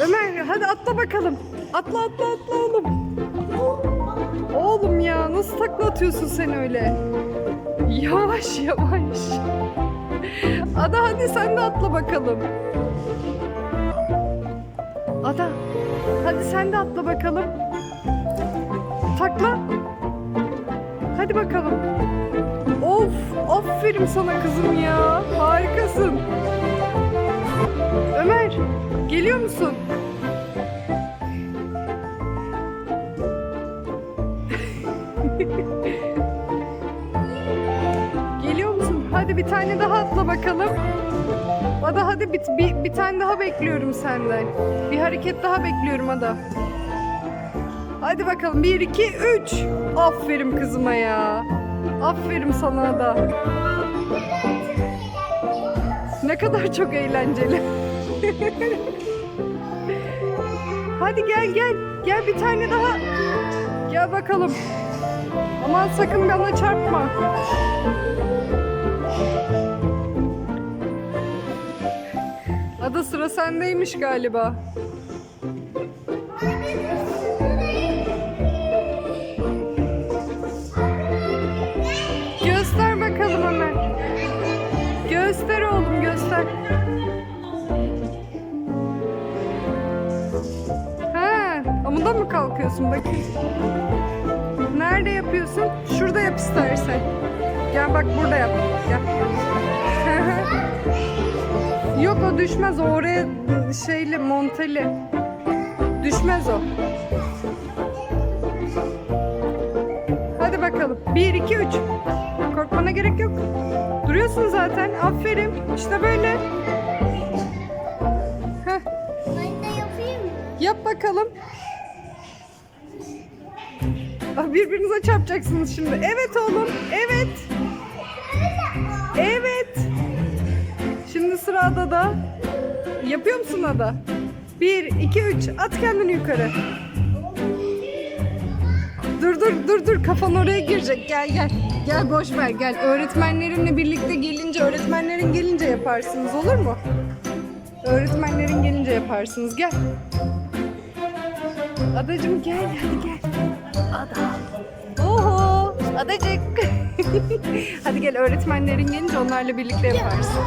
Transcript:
Ömer hadi atla bakalım. Atla atla atla oğlum. Oğlum ya nasıl takla atıyorsun sen öyle? Yavaş yavaş. Ada hadi sen de atla bakalım. Ada hadi sen de atla bakalım. Takla. Hadi bakalım. Of aferin sana kızım ya. Harikasın. Ömer geliyor musun? Geliyor musun? Hadi bir tane daha atla bakalım. Ada hadi bir, bir, bir tane daha bekliyorum senden. Bir hareket daha bekliyorum Ada. Hadi bakalım. Bir, iki, üç. Aferin kızıma ya. Aferin sana da. Ne kadar çok eğlenceli. Hadi gel gel. Gel bir tane daha. Gel bakalım. Aman sakın bana çarpma. Ada sıra sendeymiş galiba. Göster bakalım Ömer. Göster oğlum göster. Mı kalkıyorsun bakayım? Nerede yapıyorsun? Şurada yap istersen. Gel bak burada yap. Gel. Yok o düşmez. O oraya şeyli monteli. Düşmez o. Hadi bakalım. Bir, iki, üç. Korkmana gerek yok. Duruyorsun zaten. Aferin. İşte böyle. Heh, Ben de yapayım mı? yap bakalım. Birbirinize çarpacaksınız şimdi. Evet oğlum. Evet. Evet. Şimdi sırada da. Yapıyor musun Ada? Bir, iki, üç. At kendini yukarı. Dur dur dur dur kafan oraya girecek. Gel gel. Gel boş ver gel. Öğretmenlerinle birlikte gelince, öğretmenlerin gelince yaparsınız olur mu? Öğretmenlerin gelince yaparsınız. Gel. Adacım gel hadi gel. Ada. Oho. Adacık. hadi gel öğretmenlerin gelince onlarla birlikte yaparsın.